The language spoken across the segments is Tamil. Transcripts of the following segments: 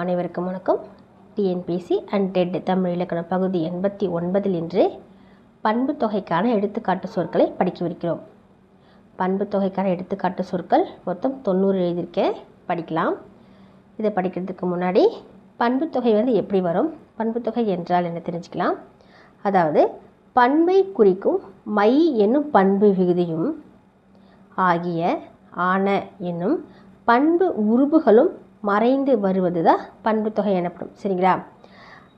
அனைவருக்கும் வணக்கம். டிஎன்பிசி அண்ட் டெட் தமிழ் இலக்கண பகுதி எண்பத்தி ஒன்பதில் இன்று பண்பு தொகைக்கான எடுத்துக்காட்டு சொற்களை படிக்கவிருக்கிறோம். பண்பு தொகைக்கான எடுத்துக்காட்டு சொற்கள் மொத்தம் தொண்ணூறு எழுதியிருக்கேன் படிக்கலாம். இதை படிக்கிறதுக்கு முன்னாடி பண்பு தொகை வந்து எப்படி வரும்? பண்பு தொகை என்றால் என்ன தெரிஞ்சுக்கலாம்? அதாவது பண்பை குறிக்கும் மை என்னும் பண்பு விகுதியும் ஆகிய ஆன என்னும் பண்பு உருபுகளும் மறைந்து வருவது தான் பண்பு தொகை எனப்படும். சரிங்களா?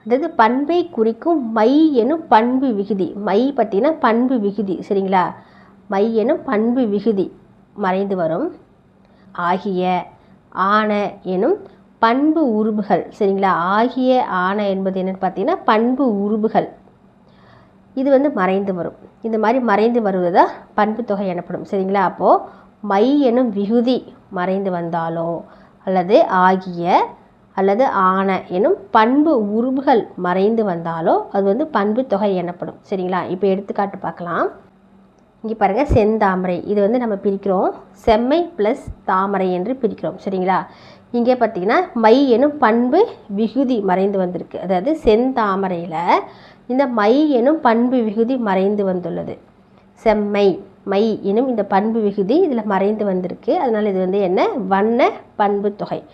அதாவது பண்பை குறிக்கும் மை எனும் பண்பு விகுதி. மை பார்த்தீங்கன்னா பண்பு விகுதி. சரிங்களா? மை எனும் பண்பு விகுதி மறைந்து வரும். ஆகிய ஆன எனும் பண்பு உருபுகள் சரிங்களா? ஆகிய ஆன என்பது என்னென்னு பார்த்தீங்கன்னா பண்பு உருபுகள் இது வந்து மறைந்து வரும். இந்த மாதிரி மறைந்து வருவது தான் பண்பு தொகை எனப்படும். சரிங்களா? அப்போது மை எனும் விகுதி மறைந்து வந்தாலோ அல்லது ஆகிய அல்லது ஆன எனும் பண்பு உருபுகள் மறைந்து வந்தாலோ அது வந்து பண்பு தொகை எனப்படும். சரிங்களா? இப்போ எடுத்துக்காட்டு பார்க்கலாம். இங்கே பாருங்கள் செந்தாமரை. இது வந்து நம்ம பிரிக்கிறோம். செம்மை ப்ளஸ் தாமரை என்று பிரிக்கிறோம். சரிங்களா? இங்கே பார்த்தீங்கன்னா மை எனும் பண்பு விகுதி மறைந்து வந்திருக்கு. அதாவது செந்தாமரையில் இந்த மை எனும் பண்பு விகுதி மறைந்து வந்துள்ளது. செம்மை. மை எனும் இந்த பண்பு விகுதி இதில் மறைந்து வந்திருக்கு. அதனால் இது வந்து என்ன? வண்ண பண்பு தொகை.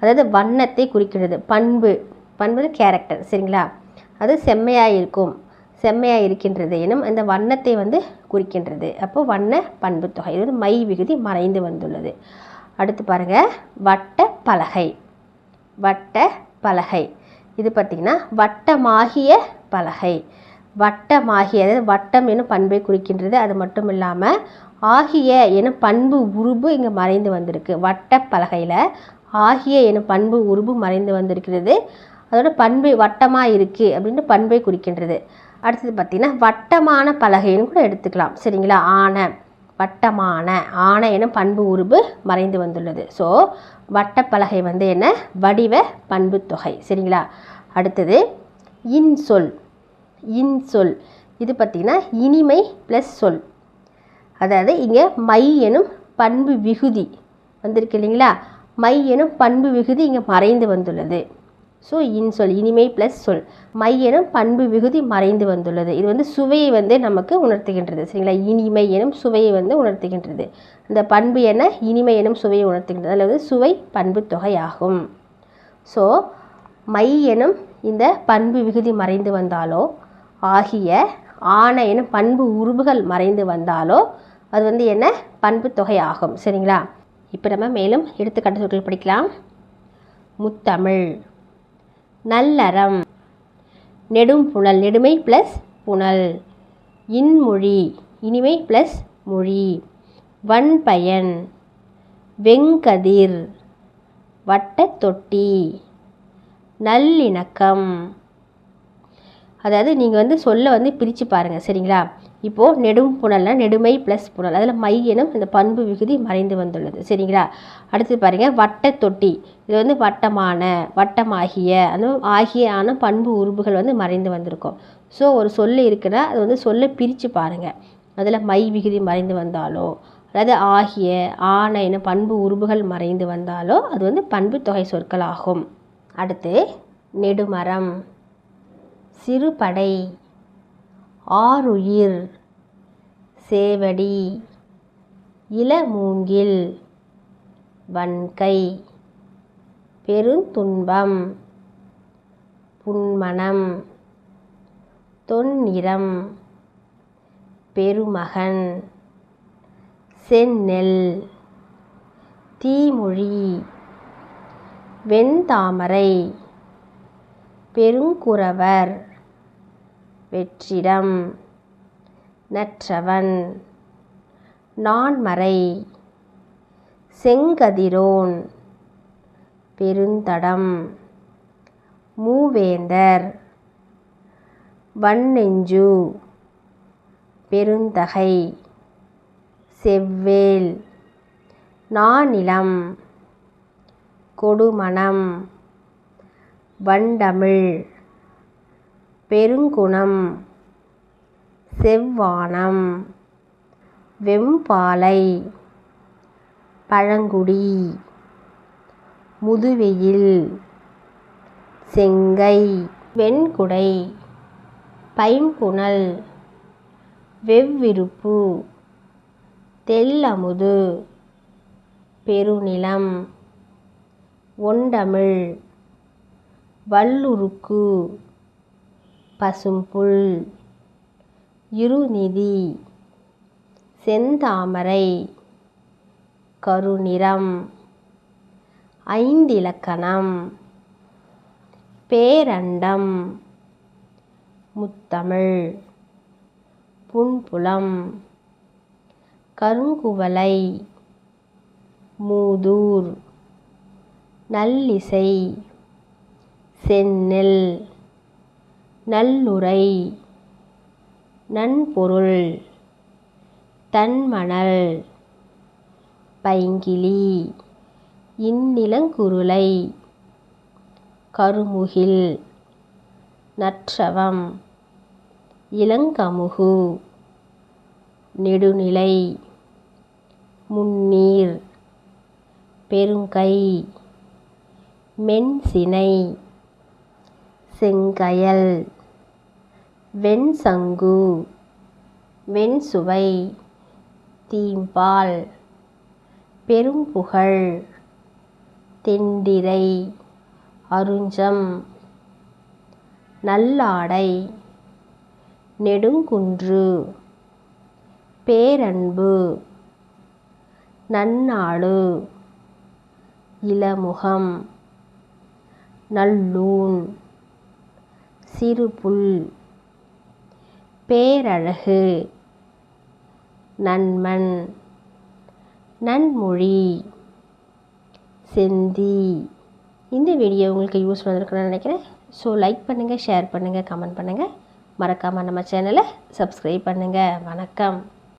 அதாவது வண்ணத்தை குறிக்கிறது. பண்பு. பண்பு கேரக்டர் சரிங்களா? அது செம்மையாக இருக்கும். செம்மையாக இருக்கின்றது எனும் அந்த வண்ணத்தை வந்து குறிக்கின்றது. அப்போது வண்ண பண்பு தொகை. இது வந்து மை விகுதி மறைந்து வந்துள்ளது. அடுத்து பாருங்கள் வட்ட பலகை. வட்ட பலகை. இது பார்த்திங்கன்னா வட்டமாகிய பலகை. வட்டமாகியது அதாவது வட்டம் எனும் பண்பை குறிக்கின்றது. அது மட்டும் இல்லாமல் ஆகிய எனும் பண்பு உருபு இங்கே மறைந்து வந்திருக்கு. வட்ட பலகையில் ஆகிய எனும் பண்பு உருபு மறைந்து வந்திருக்கிறது. அதோட பண்பு வட்டமாக இருக்குது அப்படின்னு பண்பை குறிக்கின்றது. அடுத்தது பார்த்திங்கன்னா வட்டமான பலகைன்னு கூட எடுத்துக்கலாம். சரிங்களா? ஆன வட்டமான ஆன எனும் பண்பு உருபு மறைந்து வந்துள்ளது. ஸோ வட்டப்பலகை வந்து என்ன? வடிவ பண்பு தொகை. சரிங்களா? அடுத்தது இன்சொல். இன்சொல் இது பார்த்திங்கன்னா இனிமை ப்ளஸ் சொல். அதாவது இங்கே மை எனும் பண்பு விகுதி வந்திருக்கு இல்லைங்களா? மை எனும் பண்பு விகுதி இங்கே மறைந்து வந்துள்ளது. ஸோ இன்சொல் இனிமை ப்ளஸ் சொல். மை எனும் பண்பு விகுதி மறைந்து வந்துள்ளது. இது வந்து சுவையை வந்து நமக்கு உணர்த்துகின்றது. சரிங்களா? இனிமை எனும் சுவையை வந்து உணர்த்துகின்றது. இந்த பண்பு என இனிமை எனும் சுவையை உணர்த்துகின்றது. அதாவது சுவை பண்பு தொகையாகும். ஸோ மை எனும் இந்த பண்பு விகுதி மறைந்து வந்தாலோ ஆகிய ஆன எனும் பண்பு உருவுகள் மறைந்து வந்தாலோ அது வந்து என்ன? பண்பு தொகை ஆகும் சரிங்களா? இப்போ நம்ம மேலும் எடுத்துக்காட்டு சொற்கள் படிக்கலாம். முத்தமிழ் நல்லறம் நெடும் புனல் நெடுமை ப்ளஸ் புனல் இன்மொழி இனிமை ப்ளஸ் மொழி வன்பயன் வெங்கதிர் வட்டத்தொட்டி நல்லிணக்கம் அதாவது நீங்கள் வந்து சொல்ல வந்து பிரித்து பாருங்கள் சரிங்களா? இப்போது நெடும் புனல்னா நெடுமை ப்ளஸ் புனல். அதில் மை எனும் இந்த பண்பு விகுதி மறைந்து வந்துள்ளது சரிங்களா? அடுத்து பாருங்கள் வட்ட தொட்டி. இது வந்து வட்டமான வட்டமாகிய அந்த ஆகிய ஆன பண்பு உறுப்புகள் வந்து மறைந்து வந்திருக்கும். ஸோ ஒரு சொல்லு இருக்குன்னா அது வந்து சொல்ல பிரித்து பாருங்கள் அதில் மை விகுதி மறைந்து வந்தாலோ அதாவது ஆகிய ஆன என பண்பு உருபுகள் மறைந்து வந்தாலோ அது வந்து பண்பு தொகை சொற்கள் ஆகும் அடுத்து நெடுமரம். சிறுபடை. ஆறுயிர் சேவடி. இளமூங்கில். வன்கை. பெருந்துன்பம். புன்மணம் தொன்னிறம். பெருமகன். செந்நெல். தீமொழி. வெண்தாமரை. பெருங்குறவர். வெற்றிடம் நற்றவன் நான்மறை செங்கதிரோன் பெருந்தடம் மூவேந்தர் வன்னெஞ்சு பெருந்தகை செவ்வேல் நானிலம் கொடுமணம் வண்டமிழ் பெருங்குணம். செவ்வானம். வெம்பாலை. பழங்குடி. முதுவெயில். செங்கை. வெண்குடை. பைம்புனல் வெவ்விருப்பு. தெல்லமுது பெருநிலம். ஒண்டமிழ். வல்லுருக்கு. பசும்புல். இருநிதி. செந்தாமரை. கருநிறம். ஐந்திலக்கணம். பேரண்டம். முத்தமிழ். புன்புலம். கருங்குவளை. மூதூர். நல்லிசை. செந்நெல். நல்லுரை நன்பொருள் தன்மணல் பைங்கிளி இந்நிலங்குருளை கருமுகில் நற்றவம் இளங்கமுகு நெடுநிலை முன்னீர் பெருங்கை மென்சினை செங்கயல். வெண்சங்கு. வெண்சுவை. தீம்பால். பெரும்புகழ். தெண்டிரை அருஞ்சம். நல்லாடை. நெடுங்குன்று. பேரன்பு. நன்னாடு. இளமுகம். நல்லூன் சிறுபுல் பேரழகு. நன்மன் நன்மொழி. செந்தி. இந்த வீடியோ உங்களுக்கு யூஸ் பண்ணிருக்குன்னு நினைக்கிறேன். ஸோ லைக் பண்ணுங்கள் ஷேர் பண்ணுங்கள் கமெண்ட் பண்ணுங்கள் மறக்காமல் நம்ம சேனலை சப்ஸ்கிரைப் பண்ணுங்கள் வணக்கம்.